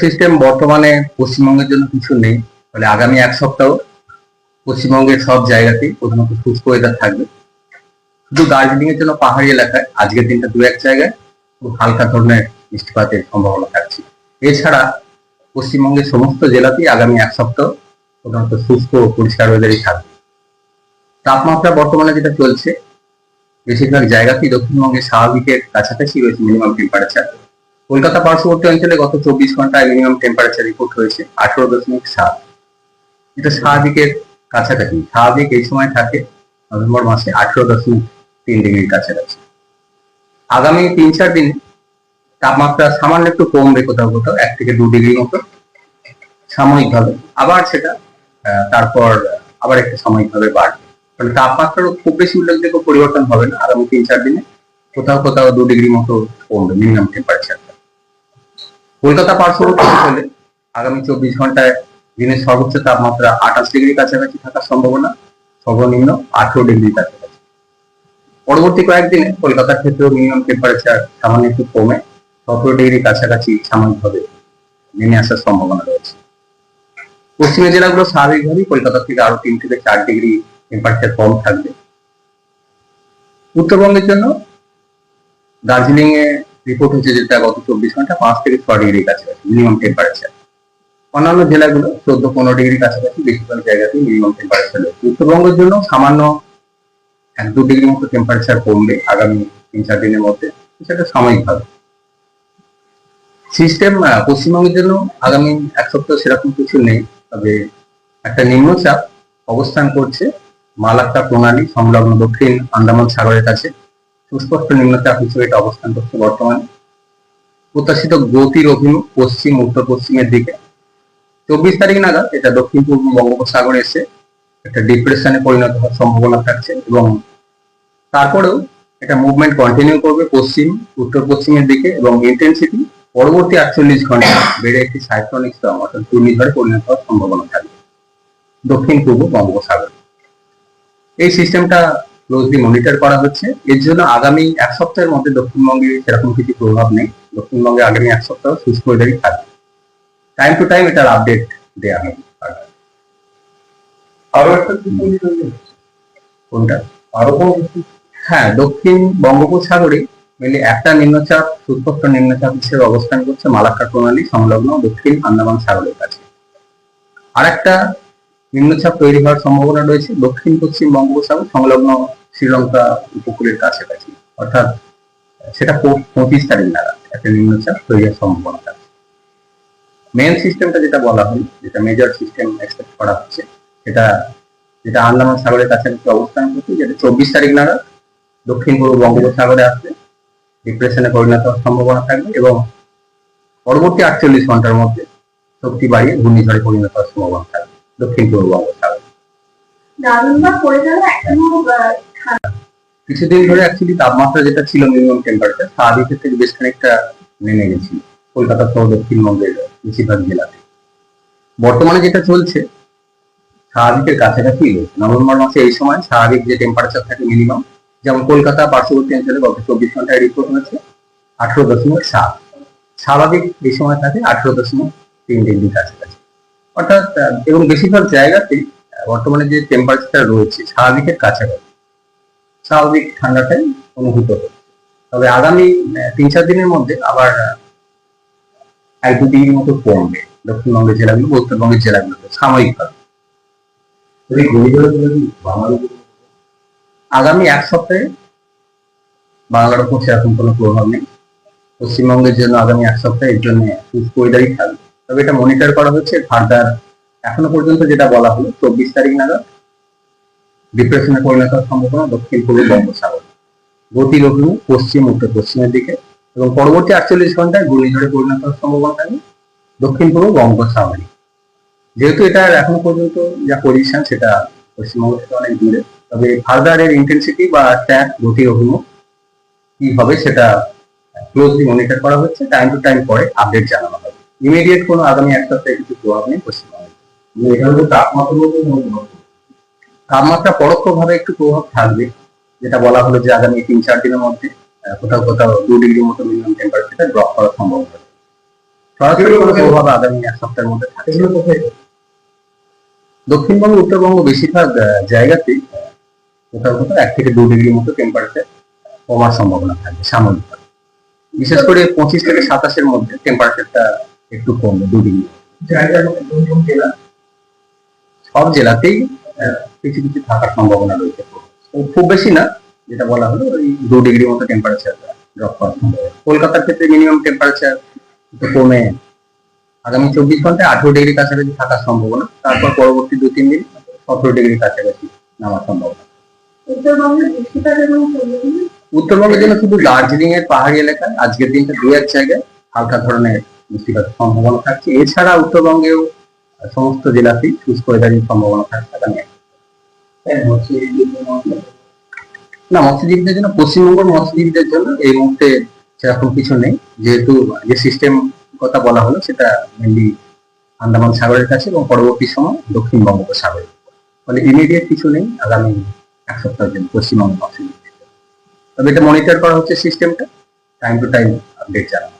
System বর্তমানে পশ্চিমবঙ্গের জন্য কিছু নেই। ফলে আগামী এক সপ্তাহ পশ্চিমবঙ্গের সব জায়গাতেই প্রধানত শুষ্ক ওয়েদার থাকবে। শুধু দার্জিলিং এর জন্য পাহাড়ি এলাকায়, আজকের দিনটা দু এক জায়গায় খুব হালকা ধরনের বৃষ্টিপাতের সম্ভাবনা থাকছে। এছাড়া পশ্চিমবঙ্গের সমস্ত জেলাতেই আগামী এক সপ্তাহ প্রধানত শুষ্ক ও পরিষ্কার ওয়েদারই থাকবে। তাপমাত্রা বর্তমানে যেটা চলছে, বেশিরভাগ জায়গাতেই দক্ষিণবঙ্গের স্বাভাবিকের কাছাকাছি রয়েছে মিনিমাম টেম্পারেচার কলকাতা পার্শ্ববর্তী অঞ্চলে গত চব্বিশ ঘন্টায় মিনিমাম টেম্পারেচার রিপোর্ট হয়েছে, আঠারো দশমিক সাত। এটা স্বাভাবিকের কাছাকাছি, স্বাভাবিক এই সময় থাকে নভেম্বর মাসে আঠারো দশমিক তিন ডিগ্রির কাছাকাছি। আগামী তিন চার দিনে তাপমাত্রা সামান্য একটু কমবে কোথাও কোথাও, এক থেকে দু ডিগ্রি মতো, সাময়িকভাবে। আবার সেটা তারপর আবার একটু সাময়িকভাবে বাড়বে। মানে তাপমাত্রারও খুব বেশি উল্লেখযোগ্য পরিবর্তন হবে না, আগামী তিন চার দিনে কোথাও কোথাও দু ডিগ্রি মতো কমবে মিনিমাম টেম্পারেচারটা কলকাতা পার্শ্ববর্তী অঞ্চলে আগামী চব্বিশ ঘন্টায় দিনের সর্বোচ্চ তাপমাত্রা আঠাশ ডিগ্রি কাছাকাছি থাকার সম্ভাবনা, সর্বনিম্ন আঠেরো ডিগ্রি কাছাকাছি। পরবর্তী কয়েকদিনে কলকাতার ক্ষেত্রেও মিনিমাম টেম্পারেচার সামান্য একটু কমে, সতেরো ডিগ্রি কাছাকাছি সাময়িকভাবে নেমে আসার সম্ভাবনা রয়েছে। পশ্চিমের জেলাগুলো স্বাভাবিকভাবেই কলকাতা থেকে আরও তিন থেকে চার ডিগ্রি টেম্পারেচার কম থাকবে। উত্তরবঙ্গের জন্য দার্জিলিং এ রিপোর্ট হচ্ছে যেটা গত চব্বিশ ঘণ্টা পাঁচ থেকে ছয় ডিগ্রি কাছাকাছি মিনিমাম টেম্পারেচার অন্যান্য জেলাগুলো চোদ্দ পনেরো ডিগ্রি কাছাকাছি বেশিরভাগ জায়গাতেই মিনিমাম টেম্পারেচার রয়েছে। উত্তরবঙ্গের জন্য সামান্য এক দু ডিগ্রি মতো টেম্পারেচার কমবে আগামী তিন চার দিনের মধ্যে, সেটা সাময়িকভাবে সিস্টেম পশ্চিমবঙ্গের জন্য আগামী এক সপ্তাহ সেরকম কিছু নেই, তবে একটা নিম্নচাপ অবস্থান করছে। মালাক্কা প্রণালী সংলগ্ন দক্ষিণ আন্দামান সাগরের কাছে। সুস্পষ্ট নিম্নচাপ হিসেবে এটা অবস্থান করছে বর্তমানে। প্রত্যাশিত গতির অভিমুখ পশ্চিম, উত্তর পশ্চিমের দিকে। চব্বিশ তারিখ নাগাদ এটা দক্ষিণ পূর্ব বঙ্গোপসাগরে এসে একটা ডিপ্রেশনে পরিণত হওয়ার সম্ভাবনা থাকছে এবং তারপরেও এটা মুভমেন্ট কন্টিনিউ করবে পশ্চিম, উত্তর পশ্চিমের দিকে এবং ইন্টেন্সিটি পরবর্তী আটচল্লিশ ঘণ্টা বেড়ে একটি সাইক্লোনিক স্টর্ম অর্থাৎ ঘূর্ণিঝড়ে পরিণত হওয়ার সম্ভাবনা থাকবে। দক্ষিণ পূর্ব বঙ্গোপসাগর। এই সিস্টেমটা ক্লোজলি মনিটর করা হচ্ছে। এর জন্য আগামী এক সপ্তাহের মধ্যে দক্ষিণবঙ্গে সেরকম কিছু প্রভাব নেই। দক্ষিণবঙ্গে আগামী এক সপ্তাহ শুষ্ক ওয়েদারই থাকবে। টাইম টু টাইম এটার আপডেট দেওয়া হবে। আরও একটা। কোনটা? আরও হ্যাঁ দক্ষিণ বঙ্গোপসাগরে মিলে একটা নিম্নচাপ সুস্পষ্ট নিম্নচাপ হিসেবে অবস্থান করছে মালাক্কা প্রণালী সংলগ্ন দক্ষিণ আন্দামান সাগরের কাছে। আর একটা নিম্নচাপ তৈরি হওয়ার সম্ভাবনা রয়েছে। দক্ষিণ পশ্চিম বঙ্গোপসাগর সংলগ্ন শ্রীলঙ্কা উপকূলের কাছাকাছি। অর্থাৎ সেটা পঁচিশ তারিখ নাগাদ, একটা নিম্নচাপ তৈরি হওয়ার সম্ভাবনা মেন সিস্টেমটা যেটা বলা হয় যেটা মেজর সিস্টেম এক্সপেক্ট করা হচ্ছে, সেটা যেটা আন্দামান সাগরের কাছাকাছি অবস্থান করছে, যেটা চব্বিশ তারিখ নাগাদ দক্ষিণ পূর্ব বঙ্গোপসাগরে আসবে। ডিপ্রেশনে পরিণত হওয়ার সম্ভাবনা থাকবে এবং পরবর্তী আটচল্লিশ ঘণ্টার মধ্যে শক্তি বাড়িয়ে ঘূর্ণিঝড়ে পরিণত হওয়ার সম্ভাবনা থাকবে দক্ষিণ পূর্ব বঙ্গোপসাগর। নভেম্বর পড়ে গেলে এখনও কিছুদিন ধরে অ্যাকচুয়ালি তাপমাত্রা যেটা ছিল মিনিমাম টেম্পারেচার স্বাভাবিকের থেকে বেশ খানিকটা নেমে গেছিল। কলকাতা সহ দক্ষিণবঙ্গের বেশিরভাগ জেলাতে। বর্তমানে যেটা চলছে স্বাভাবিকের কাছাকাছি রয়েছে। নভেম্বর মাসে এই সময় স্বাভাবিক যে টেম্পারেচার থাকে মিনিমাম যেমন কলকাতা পার্শ্ববর্তী অঞ্চলে গত চব্বিশ ঘন্টায় রিপোর্ট হয়েছে আঠারো দশমিক সাত। স্বাভাবিক এই সময় থাকে আঠারো দশমিক তিন ডিগ্রি কাছাকাছি। অর্থাৎ এবং বেশিরভাগ জায়গাতেই আহ, বর্তমানে যে টেম্পারেচার রয়েছে স্বাভাবিকের কাছাকাছি। স্বাভাবিক ঠান্ডাটাই অনুভূত হচ্ছে তবে আগামী তিন চার দিনের মধ্যে আবার এক দু ডিগ্রি মতো কমবে দক্ষিণবঙ্গের জেলাগুলো, উত্তরবঙ্গের জেলাগুলোতে সাময়িকভাবে। আগামী এক সপ্তাহে বাংলার উপর সেরকম কোনো প্রভাব নেই। পশ্চিমবঙ্গের জন্য আগামী এক সপ্তাহে এর জন্য শুষ্ক ওয়েদারই থাকবে। তবে এটা মনিটর করা হচ্ছে ফার্দার এখনও পর্যন্ত যেটা বলা হলো, চব্বিশ তারিখ নাগাদ ডিপ্রেশনে পরিণত হওয়ার সম্ভাবনা দক্ষিণ পূর্ব বঙ্গোপসাগর। গতির অভিমুখ পশ্চিম, উত্তর পশ্চিমের দিকে এবং পরবর্তী আটচল্লিশ ঘন্টায় ঘূর্ণিঝড়ে পরিণত হওয়ার সম্ভাবনা থাকবে দক্ষিণ পূর্ব বঙ্গোপসাগরে। যেহেতু এটার এখনও পর্যন্ত যা পজিশন সেটা পশ্চিমবঙ্গ থেকে অনেক দূরে। তবে ফার্দার এর ইন্টেন্সিটি বা ট্যাক গতির অভিমুখ কি হবে সেটা ক্লোজলি মনিটর করা হচ্ছে। টাইম টু টাইম পরে আপডেট জানানো হবে। ইমিডিয়েট কোনো আগামী এক সপ্তাহে কিছু প্রভাব নেই পশ্চিমবঙ্গে। এখানে তাপমাত্রা তাপমাত্রা পরোক্ষভাবে একটু প্রভাব থাকবে যেটা বলা হলো যে আগামী তিন চার দিনের মধ্যে কোথাও কোথাও দু ডিগ্রি মতো মিনিমাম টেম্পারেচারটা ড্রপ করা সম্ভব রয়েছে। সরাসরি কোনো প্রভাব আগামী এক সপ্তাহের মধ্যে থাকবে। দক্ষিণবঙ্গ উত্তরবঙ্গ বেশিরভাগ জায়গাতেই কোথাও কোথাও এক থেকে দু ডিগ্রি মতো টেম্পারেচার কমার সম্ভাবনা থাকবে সাময়িক বিশেষ করে পঁচিশ থেকে সাতাশের মধ্যে টেম্পারেচারটা একটু কমবে দু ডিগ্রি। সব জেলাতেই কিছু কিছু থাকার সম্ভাবনা রয়েছে। খুব বেশি না যেটা বলা হলো ওই দু ডিগ্রি মতো টেম্পারেচার ড্রপ করার সম্ভাবনা। কলকাতার ক্ষেত্রে মিনিমাম টেম্পারেচার কমে। আগামী চব্বিশ ঘন্টায় আঠেরো ডিগ্রি কাছাকাছি থাকার সম্ভাবনা। তারপর পরবর্তী দু তিন দিন সতেরো ডিগ্রি কাছাকাছি নামার সম্ভাবনা। উত্তরবঙ্গের জন্য শুধু দার্জিলিং এর পাহাড়ি এলাকায় আজকের দিনটা দু এক জায়গায় হালকা ধরনের বৃষ্টিপাতের সম্ভাবনা থাকছে। এছাড়া উত্তরবঙ্গেও সমস্ত জেলাতেই শুষ্ক সম্ভাবনা থাকছে আগামী না, মৎস্যজীবীদের জন্য পশ্চিমবঙ্গের মৎস্যজীবীদের জন্য এই মুহূর্তে সেরকম কিছু নেই। যেহেতু যে সিস্টেম কথা বলা হলো, সেটা মেনলি আন্দামান সাগরের কাছে এবং পরবর্তী সময় দক্ষিণ বঙ্গোপসাগরের। ফলে ইমিডিয়েট কিছু নেই আগামী এক সপ্তাহের জন্য পশ্চিমবঙ্গ মৎস্যজীবীদের তবে এটা মনিটর করা হচ্ছে সিস্টেমটা টাইম টু টাইম আপডেট জানানো